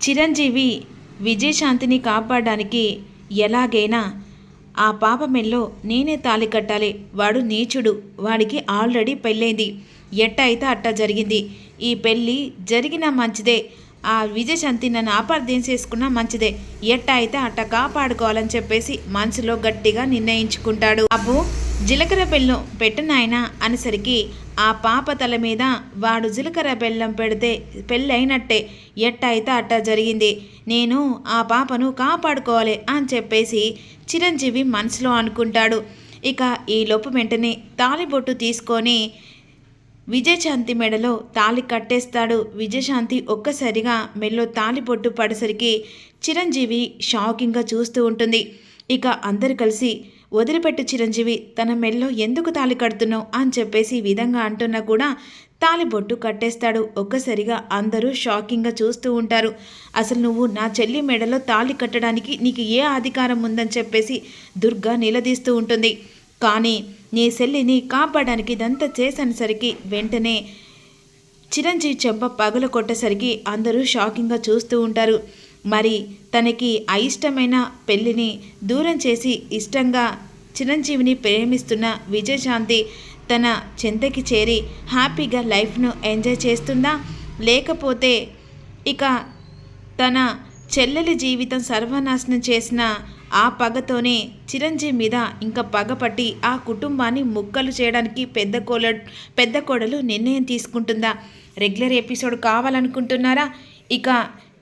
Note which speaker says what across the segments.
Speaker 1: చిరంజీవి విజయశాంతిని కాపాడడానికి ఎలాగైనా ఆ పాప మెల్లో నేనే తాళి కట్టాలి. వాడు నీచుడు. వాడికి ఆల్రెడీ పెళ్ళైంది. ఎట్ట అయితే అట్ట జరిగింది. ఈ పెళ్ళి జరిగినా మంచిదే. ఆ విజయశాంతి నన్ను ఆపార్థం చేసుకున్నా మంచిదే. ఎట్ట అయితే అట్ట కాపాడుకోవాలని చెప్పేసి మనసులో గట్టిగా నిర్ణయించుకుంటాడు. అబ్బు జీలకర్ర బెల్లం పెట్టనాయన అనేసరికి ఆ పాప తల మీద వాడు జీలకర్ర బెల్లం పెడితే పెళ్ళైనట్టే ఎట్ట అయితే అట్ట జరిగింది. నేను ఆ పాపను కాపాడుకోవాలి అని చెప్పేసి చిరంజీవి మనసులో అనుకుంటాడు. ఇక ఈ లోపు వెంటనే తాలిబొట్టు తీసుకొని విజయశాంతి మెడలో తాళి కట్టేస్తాడు. విజయశాంతి ఒక్కసారిగా మెల్లో తాలిబొట్టు పడేసరికి చిరంజీవి షాకింగ్గా చూస్తూ ఉంటుంది. ఇక అందరు కలిసి వదిలిపెట్టు చిరంజీవి తన మెల్లో ఎందుకు తాళి కడుతున్నావు అని చెప్పేసి ఈ విధంగా అంటున్నా కూడా తాలిబొట్టు కట్టేస్తాడు. ఒక్కసారిగా అందరూ షాకింగ్గా చూస్తూ ఉంటారు. అసలు నువ్వు నా చెల్లి మెడలో తాళి కట్టడానికి నీకు ఏ అధికారం ఉందని చెప్పేసి దుర్గా నిలదీస్తూ ఉంటుంది. కానీ నీ చెల్లిని కాపాడడానికి ఇదంతా చేసేసరికి వెంటనే చిరంజీవి చెంప పగల కొట్టేసరికి అందరూ షాకింగ్గా చూస్తూ ఉంటారు. మరి తనకి అయిష్టమైన పెళ్ళిని దూరం చేసి ఇష్టంగా చిరంజీవిని ప్రేమిస్తున్న విజయశాంతి తన చెంతకి చేరి హ్యాపీగా లైఫ్ను ఎంజాయ్ చేస్తుందా? లేకపోతే ఇక తన చెల్లెలి జీవితం సర్వనాశనం చేసిన ఆ పగతోనే చిరంజీవి మీద ఇంకా పగపట్టి ఆ కుటుంబాన్ని ముక్కలు చేయడానికి పెద్ద కోల పెద్ద కోడలు నిర్ణయం తీసుకుంటుందా? Regular episode కావాలనుకుంటున్నారా? ఇక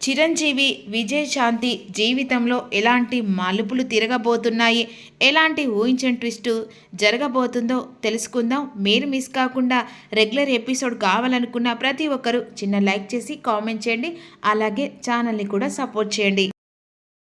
Speaker 1: చిరంజీవి విజయశాంతి జీవితంలో ఎలాంటి మలుపులు తిరగబోతున్నాయి? ఎలాంటి ఊహించని ట్విస్ట్ జరగబోతుందో తెలుసుకుందాం. మీరు మిస్ కాకుండా రెగ్యులర్ ఎపిసోడ్ కావాలనుకున్న ప్రతి ఒక్కరూ చిన్న లైక్ చేసి కామెంట్ చేయండి. అలాగే ఛానల్ని కూడా సపోర్ట్ చేయండి.